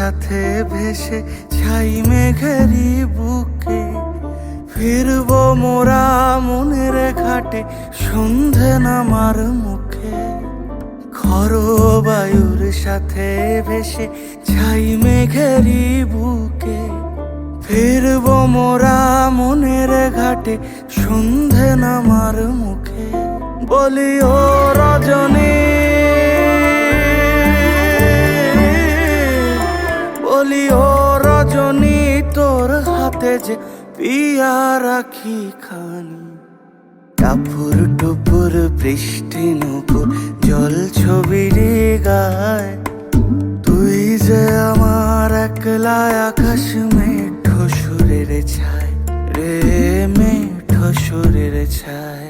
সাথে ভেসে ছাই মেঘেরি বুকে ফিরব মোরা মনের ঘাটে, সন্ধে নামার মুখে। খর বায়ুর সাথে ভেসে ছাই মেঘেরি বুকে ফিরব মোরা মনের ঘাটে, সন্ধে নামার মুখে। বলি, ও রজনী বলি, ও রজনী, তোর হাতে যে পিয়া রাখি খানি। টাপুর টুপুর বৃষ্টি নুপুর, জল ছবির গায়। তুই যে আমার একলা আকাশ মেঠো সুরের ছায়, রে মেঠো সুরের ছায়।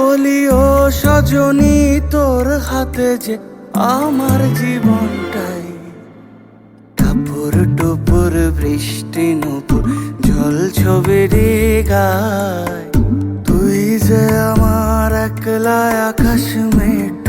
বলি, ও সজনী, তোর হাতে যে আমার জীবনটাই। ঠাপুর টুপুর বৃষ্টি নুপুর জল ছবির গায়। তুই যে আমার একলা আকাশ মেঠো